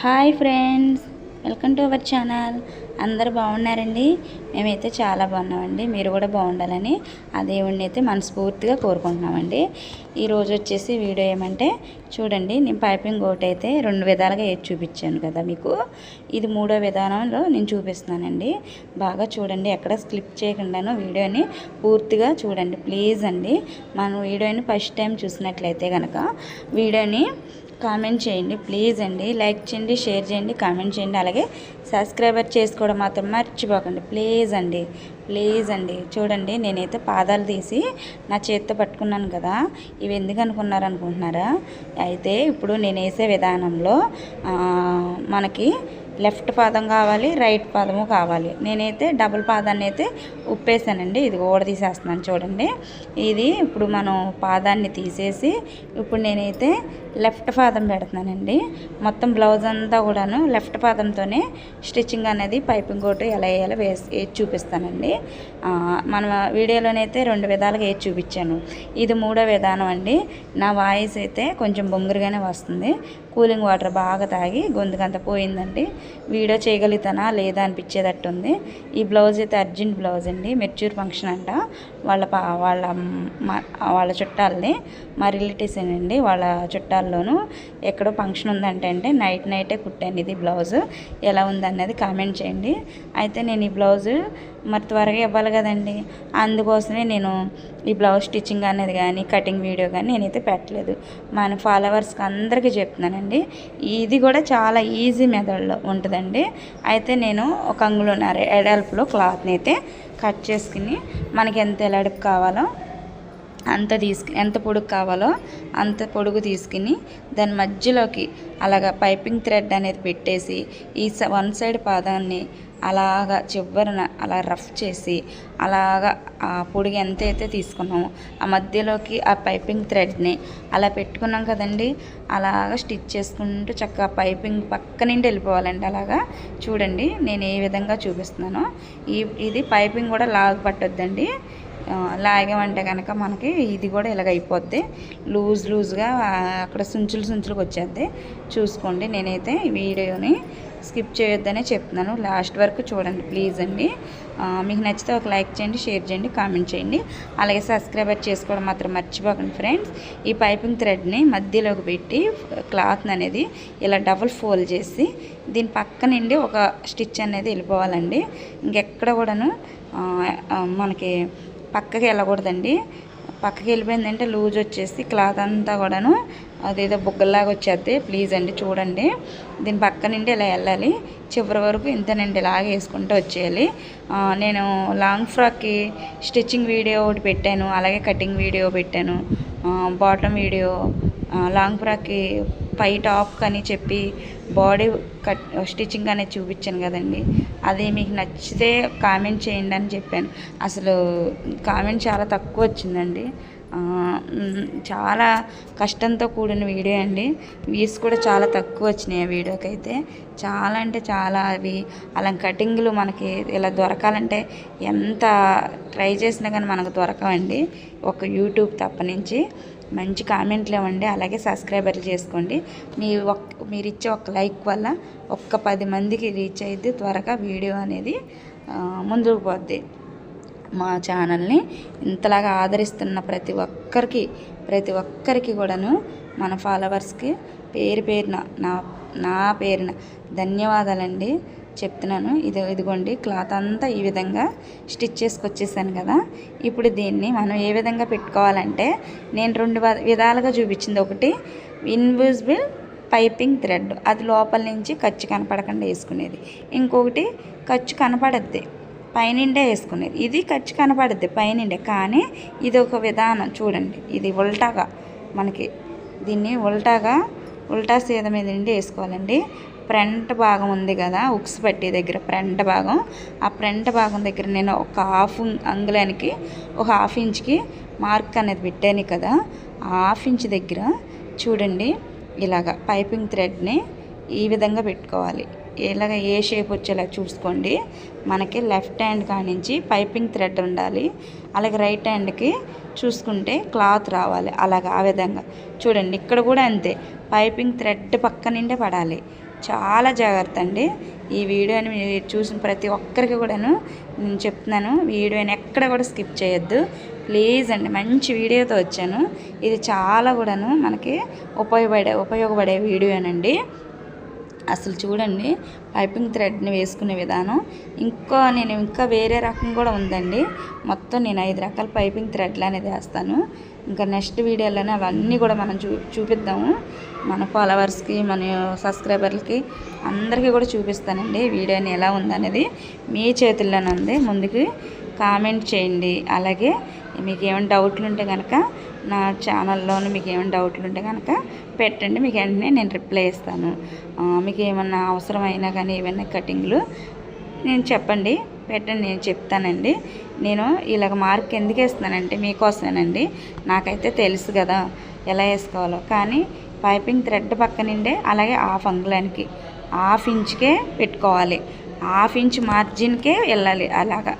Hi friends welcome to our channel. అందరు బాగున్నారండి? మేమైతే చాలా బాగున్నామండి. మీరు కూడా బాగుండాలని ఆ దేవుడిని అయితే మనస్ఫూర్తిగా కోరుకుంటున్నామండి. ఈరోజు వచ్చేసి వీడియో ఏమంటే చూడండి నేను పైపింగ్ ఒకటి అయితే రెండు విధాలుగా ఏది చూపించాను కదా మీకు. ఇది మూడో విధానంలో నేను చూపిస్తున్నానండి. బాగా చూడండి ఎక్కడ స్క్లిప్ చేయకుండాను వీడియోని పూర్తిగా చూడండి. ప్లీజ్ అండి మనం వీడియోని ఫస్ట్ టైం చూసినట్లయితే కనుక వీడియోని కామెంట్ చేయండి ప్లీజ్ అండి. లైక్ చేయండి షేర్ చేయండి కామెంట్ చేయండి. అలాగే సబ్స్క్రైబర్ చేసుకోవడం మాత్రం మర్చిపోకండి. ప్లీజ్ అండి ప్లీజ్ అండి. చూడండి నేనైతే పాదాలు తీసి నా చేత్తో పట్టుకున్నాను కదా. ఇవి ఎందుకు అనుకున్నారు అనుకుంటున్నారా? అయితే ఇప్పుడు నేను వేసే విధానంలో మనకి లెఫ్ట్ పాదం కావాలి రైట్ పాదము కావాలి. నేనైతే డబుల్ పాదాన్ని అయితే ఉప్పేసానండి. ఇది ఓడ తీసేస్తున్నాను చూడండి. ఇది ఇప్పుడు మనం పాదాన్ని తీసేసి ఇప్పుడు నేనైతే లెఫ్ట్ పాదం పెడుతున్నానండి. మొత్తం బ్లౌజ్ అంతా కూడాను లెఫ్ట్ పాదంతోనే స్టిచ్చింగ్ అనేది పైపింగ్ కోటు ఎలా వేయాలో వేసి చూపిస్తానండి. మన వీడియోలోనైతే రెండు విధాలుగా వేసి చూపించాను. ఇది మూడో విధానం అండి. నా వాయిస్ అయితే కొంచెం బొంగురుగానే వస్తుంది. కూలింగ్ వాటర్ బాగా తాగి గొంతుకంత పోయిందండి. వీడియో చేయగలుగుతానా? లేదా? అనిపించేటట్టుంది. ఈ బ్లౌజ్ అయితే అర్జెంట్ బ్లౌజ్ అండి. మెచ్యూర్ ఫంక్షన్ అంట. వాళ్ళ పా వాళ్ళ వాళ్ళ చుట్టాలని మా రిలేటివ్స్ అండి వాళ్ళ చుట్టాల్లోనూ. ఎక్కడో ఫంక్షన్ ఉందంటే అంటే నైట్ నైటే కుట్టాను ఇది బ్లౌజ్. ఎలా ఉందన్నది కామెంట్ చేయండి. అయితే నేను ఈ బ్లౌజ్ మరి త్వరగా ఇవ్వాలి కదండి. అందుకోసమే నేను ఈ బ్లౌజ్ స్టిచ్చింగ్ అనేది కానీ కటింగ్ వీడియో కానీ నేనైతే పెట్టలేదు. మన ఫాలోవర్స్కి అందరికీ చెప్తున్నానండి. ఇది కూడా చాలా ఈజీ మెథడ్లో ఉంటుందండి. అయితే నేను ఒక అంగుళన్నర ఎడల్పులో క్లాత్ని అయితే కట్ చేసుకుని మనకి ఎంత ఎలాడుపు కావాలో అంత తీసుకు ఎంత పొడుగు కావాలో అంత పొడుగు తీసుకుని దాని మధ్యలోకి అలాగ పైపింగ్ థ్రెడ్ అనేది పెట్టేసి ఈ వన్ సైడ్ పాదాన్ని అలాగా చివరిన అలా రఫ్ చేసి అలాగా ఆ పొడిగి ఎంత అయితే తీసుకున్నామో ఆ మధ్యలోకి ఆ పైపింగ్ థ్రెడ్ని అలా పెట్టుకున్నాం కదండి అలాగా స్టిచ్ చేసుకుంటూ చక్కగా పైపింగ్ పక్క నుండి వెళ్ళిపోవాలండి అలాగా. చూడండి నేను ఏ విధంగా చూపిస్తున్నానో. ఈ ఇది పైపింగ్ కూడా లాగు పట్టొద్దండి. లాగామంటే కనుక మనకి ఇది కూడా ఇలాగ అయిపోద్ది. లూజ్ లూజ్గా అక్కడ సుంచులు సుంచులకు వచ్చేద్ది. చూసుకోండి నేనైతే వీడియోని స్కిప్ చేయొద్దనే చెప్తున్నాను. లాస్ట్ వరకు చూడండి ప్లీజ్ అండి. మీకు నచ్చితే ఒక లైక్ చేయండి షేర్ చేయండి కామెంట్ చేయండి. అలాగే సబ్స్క్రైబర్ చేసుకోవడం మాత్రం మర్చిపోకండి ఫ్రెండ్స్. ఈ పైపింగ్ థ్రెడ్ని మధ్యలోకి పెట్టి క్లాత్ అనేది ఇలా డబుల్ ఫోల్డ్ చేసి దీని పక్క నుండి ఒక స్టిచ్ అనేది వెళ్ళిపోవాలండి. ఇంకెక్కడ కూడాను మనకి పక్కకి వెళ్ళకూడదండి. పక్కకి వెళ్ళిపోయిందంటే లూజ్ వచ్చేసి క్లాత్ అంతా కూడాను అదేదో బుగ్గల్లాగా వచ్చేద్ది. ప్లీజ్ అండి చూడండి. దీని పక్క నుండి ఇలా వెళ్ళాలి. చివరి వరకు ఇంతనండి ఇలాగే వేసుకుంటూ వచ్చేయాలి. నేను లాంగ్ ఫ్రాక్కి స్టిచ్చింగ్ వీడియో ఒకటి పెట్టాను అలాగే కటింగ్ వీడియో పెట్టాను బాటమ్ వీడియో లాంగ్ ఫ్రాక్కి పై టాప్ అని చెప్పి బాడీ కట్ స్టిచ్చింగ్ అనేది చూపించాను కదండి. అది మీకు నచ్చితే కామెంట్ చేయండి అని చెప్పాను. అసలు కామెంట్ చాలా తక్కువ వచ్చిందండి. చాలా కష్టంతో కూడిన వీడియో అండి. వ్యూస్ కూడా చాలా తక్కువ వచ్చినాయి ఆ వీడియోకి అయితే. చాలా అంటే చాలా అవి అలా కటింగ్లు మనకి ఇలా దొరకాలంటే ఎంత ట్రై చేసినా కానీ మనకు దొరకవండి. ఒక యూట్యూబ్ తప్ప నుంచి మంచి కామెంట్లు ఇవ్వండి. అలాగే సబ్స్క్రైబర్లు చేసుకోండి. మీ ఒక్ మీరు ఇచ్చే ఒక లైక్ వల్ల ఒక్క పది మందికి రీచ్ అయితే త్వరగా వీడియో అనేది ముందుకు పోద్ది. మా ఛానల్ని ఇంతలాగా ఆదరిస్తున్న ప్రతి ఒక్కరికి ప్రతి ఒక్కరికి కూడాను మన ఫాలోవర్స్కి పేరు పేరున నా నా పేరున ధన్యవాదాలండి. చెప్తున్నాను ఇది ఇదిగోండి క్లాత్ అంతా ఈ విధంగా స్టిచ్ చేసుకొచ్చేసాను కదా. ఇప్పుడు దీన్ని మనం ఏ విధంగా పెట్టుకోవాలంటే నేను రెండు విధాలుగా చూపించింది ఒకటి ఇన్విజిబుల్ పైపింగ్ థ్రెడ్. అది లోపల నుంచి ఖర్చు కనపడకుండా వేసుకునేది. ఇంకొకటి ఖర్చు కనపడద్ది. పైనిండే వేసుకునేది. ఇది ఖర్చు కనపడుద్ది పైనిండే. కానీ ఇది ఒక విధానం. చూడండి ఇది ఉల్టాగా మనకి దీన్ని ఉల్టాగా ఉల్టా సీద మీద నుండి వేసుకోవాలండి. ఫ్రంట్ భాగం ఉంది కదా ఉక్స్ పట్టి దగ్గర ఫ్రంట్ భాగం. ఆ ఫ్రంట్ భాగం దగ్గర నేను ఒక హాఫ్ అంగుళానికి ఒక హాఫ్ ఇంచ్కి మార్క్ అనేది పెట్టాను కదా ఆ హాఫ్ ఇంచ్ దగ్గర చూడండి ఇలాగా పైపింగ్ థ్రెడ్ని ఈ విధంగా పెట్టుకోవాలి. ఇలాగ ఏ షేప్ వచ్చేలా చూసుకోండి. మనకి లెఫ్ట్ హ్యాండ్ కానించి పైపింగ్ థ్రెడ్ ఉండాలి. అలాగే రైట్ హ్యాండ్కి చూసుకుంటే క్లాత్ రావాలి. అలాగ ఆ విధంగా. చూడండి ఇక్కడ కూడా అంతే. పైపింగ్ థ్రెడ్ పక్క నిండే పడాలి. చాలా జాగ్రత్త అండి. ఈ వీడియోని మీరు చూసిన ప్రతి ఒక్కరికి కూడాను నేను చెప్తున్నాను. వీడియోని ఎక్కడ కూడా స్కిప్ చేయొద్దు. ప్లీజ్ అండి మంచి వీడియోతో వచ్చాను. ఇది చాలా కూడాను మనకి ఉపయోగపడే ఉపయోగపడే వీడియోనండి. అసలు చూడండి పైపింగ్ థ్రెడ్ని వేసుకునే విధానం. ఇంకా నేను ఇంకా వేరే రకం కూడా ఉందండి. మొత్తం నేను ఐదు రకాల పైపింగ్ థ్రెడ్లు అనేది వేస్తాను. ఇంకా నెక్స్ట్ వీడియోలోనే అవన్నీ కూడా మనం చూ చూపిద్దాము. మన ఫాలోవర్స్కి మన సబ్స్క్రైబర్లకి అందరికీ కూడా చూపిస్తానండి వీడియోని ఎలా ఉందనేది. మీ చేతుల్లోనే ఉంది. ముందుకి కామెంట్ చేయండి. అలాగే మీకు ఏమైనా డౌట్లు ఉంటే కనుక నా ఛానల్లోని మీకు ఏమైనా డౌట్లు ఉంటే కనుక పెట్టండి. మీకు వెంటనే నేను రిప్లై ఇస్తాను. మీకు ఏమన్నా అవసరమైనా కానీ ఏమైనా కటింగ్లు నేను చెప్పండి. పెట్టండి నేను చెప్తానండి. నేను ఇలాగ మార్క్ ఎందుకు వేస్తున్నానంటే మీకోసమేనండి. నాకైతే తెలుసు కదా ఎలా వేసుకోవాలో. కానీ పైపింగ్ థ్రెడ్ పక్క నిండే అలాగే హాఫ్ అంగుళానికి హాఫ్ ఇంచ్కే పెట్టుకోవాలి. హాఫ్ ఇంచ్ మార్జిన్కే వెళ్ళాలి. అలాగా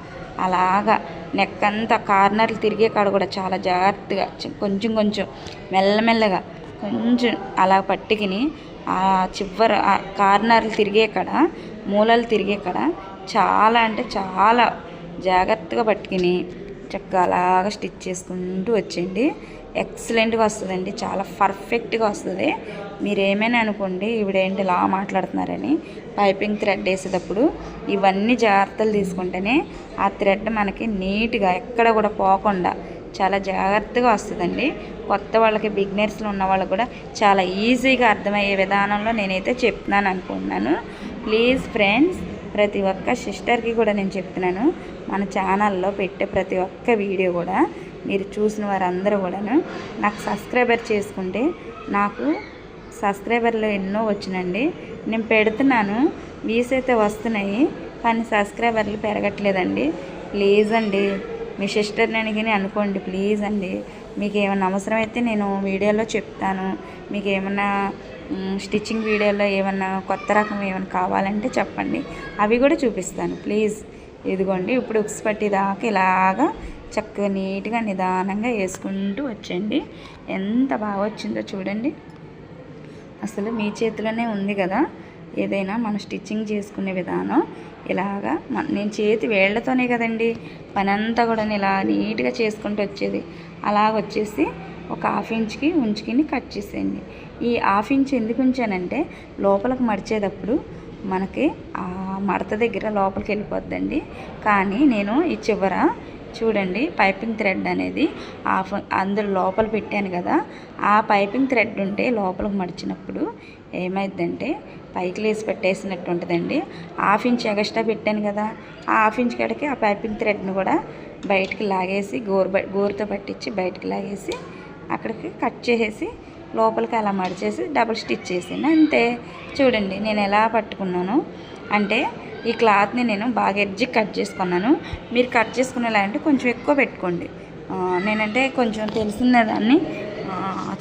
అలాగా. నెక్ అంతా కార్నర్లు తిరిగే కాడ కూడా చాలా జాగ్రత్తగా కొంచెం కొంచెం మెల్లమెల్లగా కొంచెం అలా పట్టుకుని ఆ చివర ఆ కార్నర్లు తిరిగే కాడ మూలలు తిరిగే కాడ చాలా అంటే చాలా జాగ్రత్తగా పట్టుకుని చక్కగా అలాగా స్టిచ్ చేసుకుంటూ వచ్చేయండి. ఎక్సలెంట్గా వస్తుందండి. చాలా పర్ఫెక్ట్గా వస్తుంది. మీరేమైనా అనుకోండి ఇవిడేంటి ఇలా మాట్లాడుతున్నారని పైపింగ్ థ్రెడ్ వేసేటప్పుడు ఇవన్నీ జాగ్రత్తలు తీసుకుంటేనే ఆ థ్రెడ్ మనకి నీట్గా ఎక్కడ కూడా పోకుండా చాలా జాగ్రత్తగా వస్తుందండి. కొత్త వాళ్ళకి బిగినర్స్లో ఉన్న వాళ్ళకి కూడా చాలా ఈజీగా అర్థమయ్యే విధానంలో నేనైతే చెప్తున్నాను అనుకుంటున్నాను. ప్లీజ్ ఫ్రెండ్స్ ప్రతి ఒక్క సిస్టర్కి కూడా నేను చెప్తున్నాను మన ఛానల్లో పెట్టే ప్రతి ఒక్క వీడియో కూడా మీరు చూసిన వారందరూ కూడాను నాకు సబ్స్క్రైబర్ చేసుకుంటే నాకు సబ్స్క్రైబర్లు ఎన్నో వచ్చినండి నేను పెడుతున్నాను. వ్యూస్ అయితే వస్తున్నాయి కానీ సబ్స్క్రైబర్లు పెరగట్లేదండి. ప్లీజ్ అండి మీ సిస్టర్ని అడిగి అనుకోండి ప్లీజ్ అండి. మీకు ఏమైనా అవసరం అయితే నేను వీడియోలో చెప్తాను. మీకు ఏమన్నా స్టిచ్చింగ్ వీడియోలో ఏమన్నా కొత్త రకం ఏమైనా కావాలంటే చెప్పండి. అవి కూడా చూపిస్తాను ప్లీజ్. ఇదిగోండి ఇప్పుడు ఉక్స్ పట్టి దాకా ఇలాగా చక్కగా నీట్గా నిదానంగా వేసుకుంటూ వచ్చండి ఎంత బాగా వచ్చిందో చూడండి. అసలు మీ చేతిలోనే ఉంది కదా. ఏదైనా మనం స్టిచ్చింగ్ చేసుకునే విధానం ఇలాగా మ- నేను చేతి వేళ్ళతోనే కదండి పని అంతా కూడా ఇలా నీట్గా చేసుకుంటూ వచ్చేది. అలాగ వచ్చేసి ఒక హాఫ్ ఇంచ్కి ఉంచుకుని కట్ చేసేయండి. ఈ హాఫ్ ఇంచ్ ఎందుకు ఉంచానంటే లోపలికి మడిచేటప్పుడు మనకి ఆ మడత దగ్గర లోపలికి వెళ్ళిపోద్దండి. కానీ నేను ఈ చివర చూడండి పైపింగ్ థ్రెడ్ అనేది ఆఫ్ అందులో లోపల పెట్టాను కదా ఆ పైపింగ్ థ్రెడ్ ఉంటే లోపలికి మడిచినప్పుడు ఏమైందంటే పైకి లేసి పెట్టేసినట్టు ఉంటుందండి. హాఫ్ ఇంచ్ ఎగస్ట్రా పెట్టాను కదా ఆ హాఫ్ ఇంచ్ కాడికి ఆ పైపింగ్ థ్రెడ్ని కూడా బయటికి లాగేసి గోరు బ గోరుతో పట్టించి బయటికి లాగేసి అక్కడికి కట్ చేసేసి లోపలికి అలా మడిచేసి డబుల్ స్టిచ్ చేసాను అంతే. చూడండి నేను ఎలా పట్టుకున్నాను అంటే ఈ క్లాత్ని నేను బాగా ఎడ్జి కట్ చేసుకున్నాను. మీరు కట్ చేసుకునేలా అంటే కొంచెం ఎక్కువ పెట్టుకోండి. నేనంటే కొంచెం తెలిసిన దాన్ని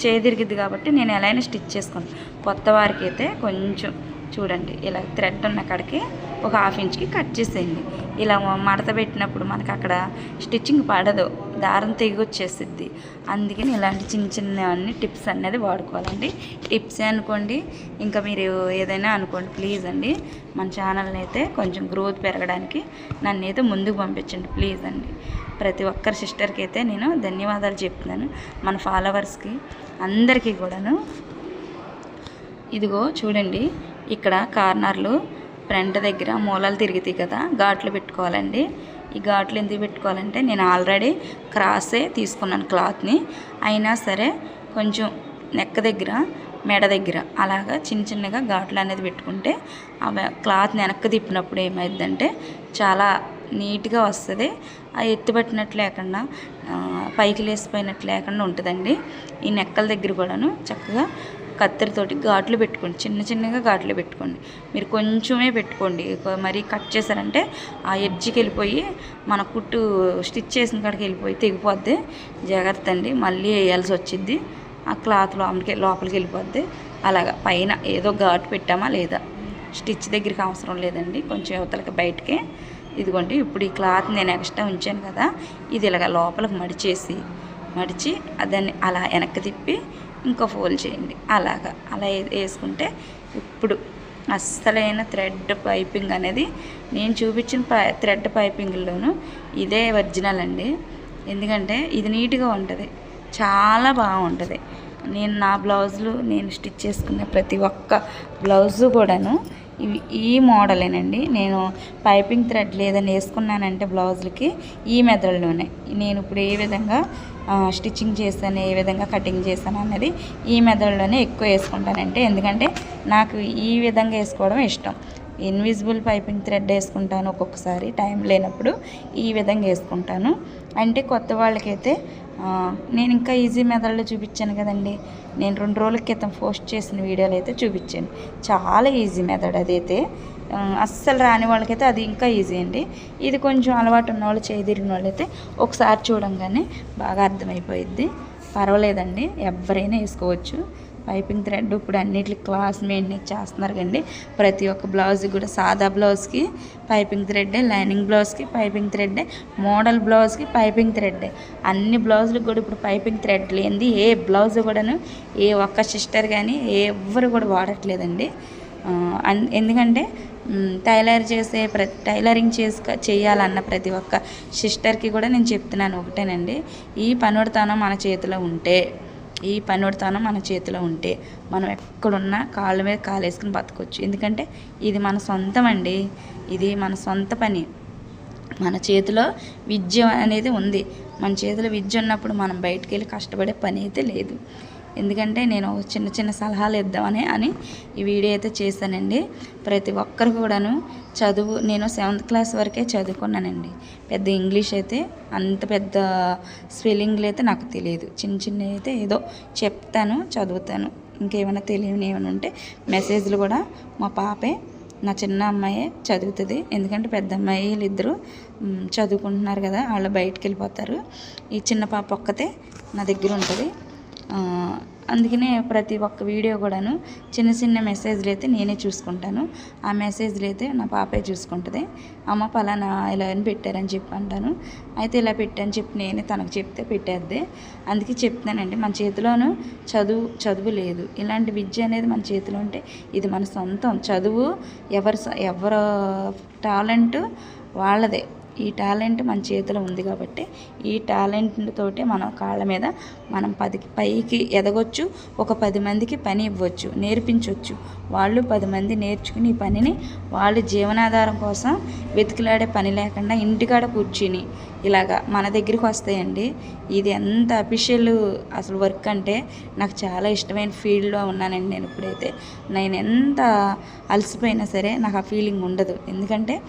చేదిరిగిద్ది కాబట్టి నేను ఎలా అయినా స్టిచ్ చేసుకున్నాను కొత్త వారికి అయితే కొంచెం చూడండి ఇలా థ్రెడ్ ఉన్న కాడికి ఒక హాఫ్ ఇంచ్కి కట్ చేసేయండి. ఇలా మడత పెట్టినప్పుడు మనకి అక్కడ స్టిచ్చింగ్ పడదు. దారం తెగొచ్చేసిద్ది అందుకని ఇలాంటి చిన్న చిన్నవన్నీ టిప్స్ అనేది వాడుకోవాలండి. టిప్స్ అనుకోండి ఇంకా మీరు ఏదైనా అనుకోండి ప్లీజ్ అండి. మన ఛానల్ని అయితే కొంచెం గ్రోత్ పెరగడానికి నన్ను అయితే ముందుకు పంపించండి ప్లీజ్ అండి. ప్రతి ఒక్కరి సిస్టర్కి అయితే నేను ధన్యవాదాలు చెప్తున్నాను. మన ఫాలోవర్స్కి అందరికీ కూడాను. ఇదిగో చూడండి ఇక్కడ కార్నర్లు ఫ్రంట్ దగ్గర మూలలు తిరుగుతాయి కదా ఘాట్లు పెట్టుకోవాలండి. ఈ ఘాట్లు ఎందుకు పెట్టుకోవాలంటే నేను ఆల్రెడీ క్రాసే తీసుకున్నాను క్లాత్ని. అయినా సరే కొంచెం నెక్క దగ్గర మెడ దగ్గర అలాగా చిన్న చిన్నగా ఘాట్లు అనేది పెట్టుకుంటే ఆ క్లాత్ వెనక్కి తిప్పినప్పుడు ఏమైందంటే చాలా నీట్గా వస్తుంది. ఆ ఎత్తిపెట్టినట్టు లేకుండా పైకి లేసిపోయినట్టు లేకుండా ఉంటుందండి. ఈ నెక్కల దగ్గర కూడాను చక్కగా కత్తెరతోటి ఘాట్లు పెట్టుకోండి. చిన్న చిన్నగా ఘాట్లు పెట్టుకోండి. మీరు కొంచెమే పెట్టుకోండి. మరి కట్ చేశారంటే ఆ ఎడ్జ్కి వెళ్ళిపోయి మన కుట్టు స్టిచ్ చేసిన కాడికి వెళ్ళిపోయి తెగిపోద్ది. జాగ్రత్త అండి. మళ్ళీ వేయాల్సి వచ్చింది ఆ క్లాత్ లోపలికి లోపలికి వెళ్ళిపోద్ది. అలాగా. పైన ఏదో ఘాటు పెట్టామా లేదా? స్టిచ్ దగ్గరికి అవసరం లేదండి. కొంచెం యువతలకి బయటకి. ఇదిగోండి. ఇప్పుడు ఈ క్లాత్ నేను ఎక్స్ట్రా ఉంచాను కదా. ఇది ఇలాగ లోపలికి మడిచేసి మడిచి దాన్ని అలా వెనక్కి తిప్పి ఇంకో ఫోల్డ్ చేయండి. అలాగా. అలా వేసుకుంటే ఇప్పుడు అస్సలైన థ్రెడ్ పైపింగ్ అనేది నేను చూపించిన పై థ్రెడ్ పైపింగ్లోను ఇదే ఒరిజినల్ అండి. ఎందుకంటే ఇది నీట్గా ఉంటుంది. చాలా బాగుంటుంది. నేను నా బ్లౌజులు నేను స్టిచ్ చేసుకునే ప్రతి ఒక్క బ్లౌజు కూడాను ఇవి ఈ మోడలేనండి. నేను పైపింగ్ థ్రెడ్ లేదని వేసుకున్నానంటే బ్లౌజులకి ఈ మెథడ్లోనే నేను ఇప్పుడు ఏ విధంగా స్టిచ్చింగ్ చేశాను ఏ విధంగా కటింగ్ చేశాను అన్నది ఈ మెథడ్లోనే ఎక్కువ వేసుకుంటానంటే ఎందుకంటే నాకు ఈ విధంగా వేసుకోవడం ఇష్టం. ఇన్విజిబుల్ పైపింగ్ థ్రెడ్ వేసుకుంటాను ఒక్కొక్కసారి టైం లేనప్పుడు ఈ విధంగా వేసుకుంటాను. అంటే కొత్త వాళ్ళకైతే నేను ఇంకా ఈజీ మెథడ్లో చూపించాను కదండి. నేను రెండు రోజుల క్రితం పోస్ట్ చేసిన వీడియోలు అయితే చూపించాను. చాలా ఈజీ మెథడ్ అదైతే. అస్సలు రాని వాళ్ళకైతే అది ఇంకా ఈజీ అండి. ఇది కొంచెం అలవాటు ఉన్న వాళ్ళు చేయదిరిగిన వాళ్ళైతే ఒకసారి చూడంగానే బాగా అర్థమైపోయిద్ది. పర్వాలేదండి ఎవరైనా వేసుకోవచ్చు. పైపింగ్ థ్రెడ్ ఇప్పుడు అన్నిటికి క్లాస్ మెయింటైన్ చేస్తున్నారు కండి ప్రతి ఒక్క బ్లౌజ్ కూడా సాదా బ్లౌజ్కి పైపింగ్ థ్రెడ్డే లైనింగ్ బ్లౌజ్కి పైపింగ్ థ్రెడ్డే మోడల్ బ్లౌజ్కి పైపింగ్ థ్రెడ్డే. అన్ని బ్లౌజులకు కూడా ఇప్పుడు పైపింగ్ థ్రెడ్ లేనిది ఏ బ్లౌజ్ కూడాను ఏ ఒక్క సిస్టర్ కానీ ఎవ్వరు కూడా వాడట్లేదండి. ఎందుకంటే టైలర్ చేసే ప్రతి టైలరింగ్ చేసుక చేయాలన్న ప్రతి ఒక్క సిస్టర్కి కూడా నేను చెప్తున్నాను ఒకటేనండి. ఈ పనుడితనం మన చేతిలో ఉంటే ఈ పనుడితనం మన చేతిలో ఉంటే మనం ఎక్కడున్నా కాళ్ళ మీద కాలు వేసుకుని బతకొచ్చు. ఎందుకంటే ఇది మన సొంతం అండి ఇది మన సొంత పని. మన చేతిలో విద్య అనేది ఉంది. మన చేతిలో విద్య ఉన్నప్పుడు మనం బయటికి వెళ్ళి కష్టపడే పని అయితే లేదు. ఎందుకంటే నేను చిన్న చిన్న సలహాలు ఇద్దామని అని ఈ వీడియో అయితే చేశానండి. ప్రతి ఒక్కరు కూడాను చదువు నేను సెవెంత్ క్లాస్ వరకే చదువుకున్నానండి. పెద్ద ఇంగ్లీష్ అయితే అంత పెద్ద స్పెల్లింగ్లు అయితే నాకు తెలియదు. చిన్న చిన్న అయితే ఏదో చెప్తాను చదువుతాను. ఇంకేమైనా తెలియని ఏమైనా ఉంటే మెసేజ్లు కూడా మా పాపే నా చిన్న అమ్మాయే చదువుతుంది. ఎందుకంటే పెద్ద అమ్మాయిలు ఇద్దరు చదువుకుంటున్నారు కదా వాళ్ళు బయటికి వెళ్ళిపోతారు. ఈ చిన్న పాప ఒక్కతే నా దగ్గర ఉంటుంది. అందుకనే ప్రతి ఒక్క వీడియో కూడాను చిన్న చిన్న మెసేజ్లు అయితే నేనే చూసుకుంటాను. ఆ మెసేజ్లు అయితే నా పాపే చూసుకుంటుంది. అమ్మ పలానా ఇలా అని పెట్టారని చెప్పి అంటాను. అయితే ఇలా పెట్టని చెప్పి నేనే తనకు చెప్తే పెట్టేద్ది. అందుకే చెప్తున్నానండి మన చేతిలోనూ చదువు చదువు లేదు. ఇలాంటి విద్య అనేది మన చేతిలో ఉంటే ఇది మన సొంతం. చదువు ఎవరి ఎవరు టాలెంట్ వాళ్ళదే. ఈ టాలెంట్ మన చేతిలో ఉంది కాబట్టి ఈ టాలెంట్ తోటి మనం కాళ్ళ మీద మనం పదికి పైకి ఎదగొచ్చు ఒక పది మందికి పని ఇవ్వచ్చు నేర్పించవచ్చు వాళ్ళు పది మంది నేర్చుకుని ఈ పనిని వాళ్ళు జీవనాధారం కోసం వెతికిలాడే పని లేకుండా ఇంటికాడ కూర్చుని ఇలాగా మన దగ్గరికి వస్తాయండి. ఇది ఎంత అఫీషియల్ అసలు వర్క్ అంటే నాకు చాలా ఇష్టమైన ఫీల్డ్లో ఉన్నానండి నేను ఇప్పుడైతే. నేను ఎంత అలసిపోయినా సరే నాకు ఆ ఫీలింగ్ ఉండదు. ఎందుకంటే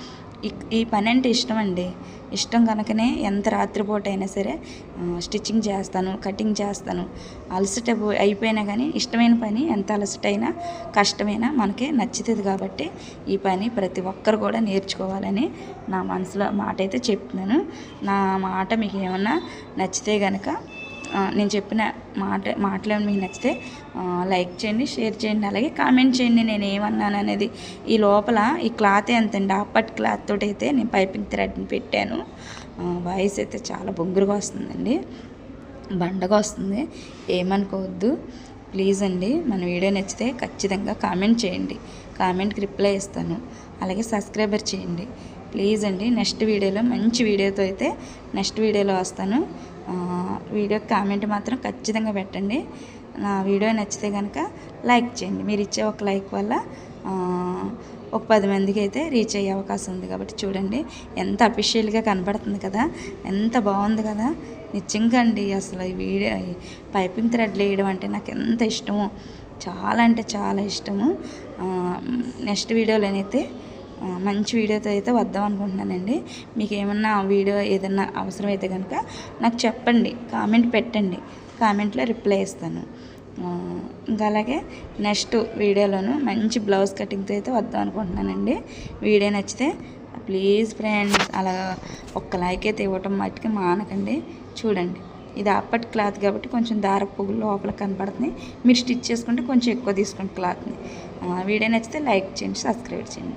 ఈ ఈ పని అంటే ఇష్టం అండి ఇష్టం కనుకనే ఎంత రాత్రిపూట అయినా సరే స్టిచ్చింగ్ చేస్తాను కటింగ్ చేస్తాను. అలసట అయిపోయినా కానీ ఇష్టమైన పని ఎంత అలసటైనా కష్టమైనా మనకి నచ్చుతుంది కాబట్టి ఈ పని ప్రతి ఒక్కరు కూడా నేర్చుకోవాలని నా మనసులో మాట అయితే చెప్తున్నాను. నా మాట మీకు ఏమన్నా నచ్చితే కనుక నేను చెప్పిన మాట మాటలు మీకు నచ్చితే లైక్ చేయండి షేర్ చేయండి అలాగే కామెంట్ చేయండి నేను ఏమన్నాను అనేది. ఈ లోపల ఈ క్లాత్ ఎంతండి అప్పటి క్లాత్ తోటి అయితే నేను పైపింగ్ థ్రెడ్ని పెట్టాను. వాయిస్ అయితే చాలా బొంగురుగా వస్తుందండి. బండగా వస్తుంది. ఏమనుకోవద్దు. ప్లీజ్ అండి మన వీడియో నచ్చితే ఖచ్చితంగా కామెంట్ చేయండి. కామెంట్కి రిప్లై ఇస్తాను. అలాగే సబ్స్క్రైబర్ చేయండి. ప్లీజ్ అండి నెక్స్ట్ వీడియోలో మంచి వీడియోతో అయితే నెక్స్ట్ వీడియోలో వస్తాను. వీడియో వీడియోకి కామెంట్ మాత్రం ఖచ్చితంగా పెట్టండి. నా వీడియో నచ్చితే కనుక లైక్ చేయండి. మీరు ఇచ్చే ఒక లైక్ వల్ల ఒక పది మందికి అయితే రీచ్ అయ్యే అవకాశం ఉంది కాబట్టి చూడండి. ఎంత అఫీషియల్గా కనబడుతుంది కదా. ఎంత బాగుంది కదా. నిజంగా అండి అసలు ఈ వీడియో పైపింగ్ థ్రెడ్లు వేయడం అంటే నాకు ఎంత ఇష్టమో. చాలా అంటే చాలా ఇష్టము. నెక్స్ట్ వీడియోలోనైతే మంచి వీడియోతో అయితే వద్దాం అనుకుంటున్నానండి. మీకు ఏమన్నా వీడియో ఏదన్నా అవసరమైతే కనుక నాకు చెప్పండి కామెంట్ పెట్టండి కామెంట్లో రిప్లై ఇస్తాను. ఇంకా అలాగే నెక్స్ట్ వీడియోలోను మంచి బ్లౌజ్ కటింగ్తో అయితే వద్దాం అనుకుంటున్నానండి. వీడియో నచ్చితే ప్లీజ్ ఫ్రెండ్స్ అలా ఒక్క లైక్ అయితే ఇవ్వటం మట్టుకి మానకండి. చూడండి ఇది అప్పటి క్లాత్ కాబట్టి కొంచెం దార పువ్వులు లోపల కనపడుతుంది. మీరు స్టిచ్ చేసుకుంటే కొంచెం ఎక్కువ తీసుకోండి క్లాత్ని. వీడియో నచ్చితే లైక్ చేయండి సబ్స్క్రైబ్ చేయండి.